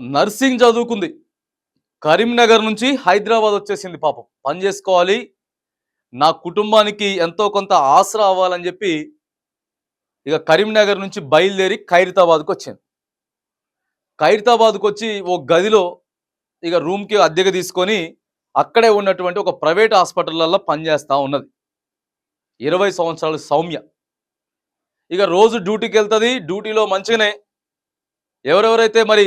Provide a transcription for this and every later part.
Nursing చదువుకుంది. కరీంనగర్ నుంచి హైదరాబాద్ వచ్చేసింది పాపం. పని చేసుకోవాలి. నా కుటుంబానికి ఎంతో కొంత ఆసరా అవ్వాలని చెప్పి ఇక కరీంనగర్ నుంచి బయలుదేరి ఖైరతాబాద్కి వచ్చింది ఖైరతాబాద్కి వచ్చి ఓ గదిలో ఇక రూమ్కి అద్దెకి తీసుకొని అక్కడే ఉన్నటువంటి ఒక ప్రైవేట్ హాస్పిటల్లో పనిచేస్తూ ఉన్నది. ఇరవై సంవత్సరాలు సౌమ్య. ఇక రోజు డ్యూటీకి వెళ్తుంది. డ్యూటీలో మంచిగానే ఎవరెవరైతే మరి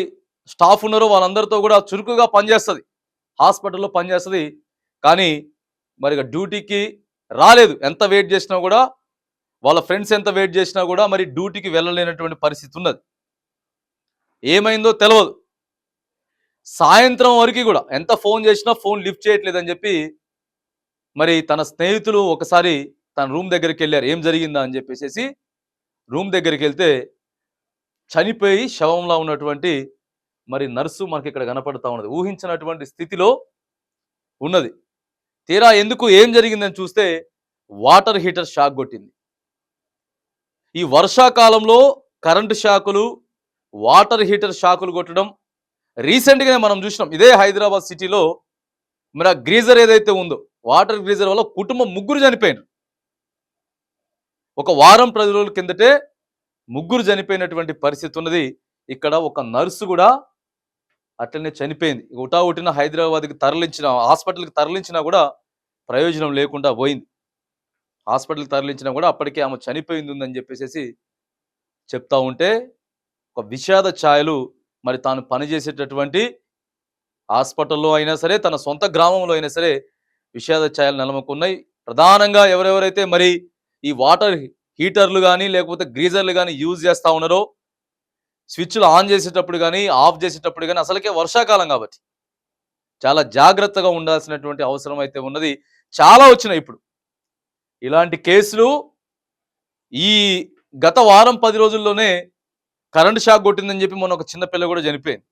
స్టాఫ్ ఉన్నారో వాళ్ళందరితో కూడా చురుకుగా పనిచేస్తుంది. హాస్పిటల్లో పనిచేస్తుంది. కానీ మరి డ్యూటీకి రాలేదు. ఎంత వెయిట్ చేసినా కూడా వాళ్ళ ఫ్రెండ్స్ ఎంత వెయిట్ చేసినా కూడా మరి డ్యూటీకి వెళ్ళలేనటువంటి పరిస్థితి ఉన్నది. ఏమైందో తెలియదు సాయంత్రం వరకు కూడా ఎంత ఫోన్ చేసినా ఫోన్ లిఫ్ట్ చేయట్లేదని చెప్పి మరి తన స్నేహితులు ఒకసారి తన రూమ్ దగ్గరికి వెళ్ళారు. ఏం జరిగిందా అని చెప్పేసి రూమ్ దగ్గరికి వెళ్తే చనిపోయి శవంలా ఉన్నటువంటి మరి నర్సు మనకి ఇక్కడ కనపడతా ఉన్నది. ఊహించినటువంటి స్థితిలో ఉన్నది. తీరా ఎందుకు ఏం జరిగిందని చూస్తే వాటర్ హీటర్ షాక్ కొట్టింది. ఈ వర్షాకాలంలో కరెంటు షాకులు వాటర్ హీటర్ షాకులు కొట్టడం రీసెంట్గానే మనం చూసినాం. ఇదే హైదరాబాద్ సిటీలో మరి ఆ గ్రీజర్ ఏదైతే ఉందో వాటర్ గ్రీజర్ వల్ల కుటుంబం ముగ్గురు చనిపోయినారు. ఒక వారం పది రోజుల కిందటే ముగ్గురు చనిపోయినటువంటి పరిస్థితి ఉన్నది. ఇక్కడ ఒక నర్సు కూడా అట్లనే చనిపోయింది. ఉటావుటిన హైదరాబాద్కి తరలించిన హాస్పిటల్కి తరలించినా కూడా ప్రయోజనం లేకుండా పోయింది. హాస్పిటల్కి తరలించినా కూడా అప్పటికే ఆమె చనిపోయింది ఉందని చెప్పేసి చెప్తా ఉంటే ఒక విషాద ఛాయలు మరి తాను పనిచేసేటటువంటి హాస్పిటల్లో అయినా సరే తన సొంత గ్రామంలో అయినా సరే విషాద ఛాయలు నెలమకున్నాయి. ప్రధానంగా ఎవరెవరైతే మరి ఈ వాటర్ హీటర్లు కానీ లేకపోతే గ్రీజర్లు కానీ యూజ్ చేస్తూ ఉన్నారో స్విచ్లు ఆన్ చేసేటప్పుడు కానీ ఆఫ్ చేసేటప్పుడు కానీ అసలుకే వర్షాకాలం కాబట్టి. చాలా జాగ్రత్తగా ఉండాల్సినటువంటి అవసరం అయితే ఉన్నది. చాలా వచ్చినాయి ఇప్పుడు. ఇలాంటి కేసులు ఈ గత వారం పది రోజుల్లోనే కరెంట్ షాక్ కొట్టిందని చెప్పి మొన్న ఒక చిన్న పిల్ల కూడా చనిపోయింది.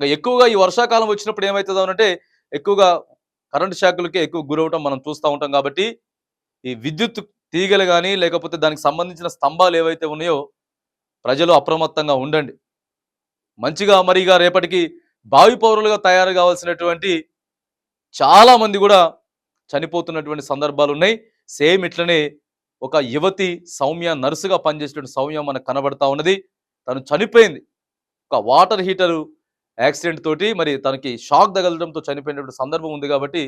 ఇంకా ఎక్కువగా ఈ వర్షాకాలం వచ్చినప్పుడు ఏమవుతుందో అంటే ఎక్కువగా కరెంట్ షాకులకే ఎక్కువ గురవటం మనం చూస్తూ ఉంటాం కాబట్టి ఈ విద్యుత్ తీగలు కానీ లేకపోతే దానికి సంబంధించిన స్తంభాలు ఏవైతే ఉన్నాయో ప్రజలు అప్రమత్తంగా ఉండండి. మంచిగా మరిగా రేపటికి భావి పౌరులుగా తయారు కావాల్సినటువంటి చాలామంది కూడా చనిపోతున్నటువంటి సందర్భాలు ఉన్నాయి. సేమ్ ఇట్లనే ఒక యువతి సౌమ్య నర్సుగా పనిచేసేటువంటి సౌమ్య మనకు కనబడతా ఉన్నది. తను చనిపోయింది. ఒక వాటర్ హీటరు యాక్సిడెంట్ తోటి మరి తనకి షాక్ తగలడంతో చనిపోయినటువంటి సందర్భం ఉంది కాబట్టి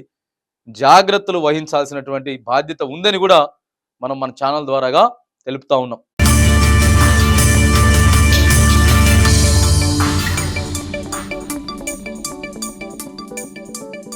జాగ్రత్తలు వహించాల్సినటువంటి బాధ్యత ఉందని కూడా మనం మన ఛానల్ ద్వారాగా తెలుపుతా ఉన్నాం.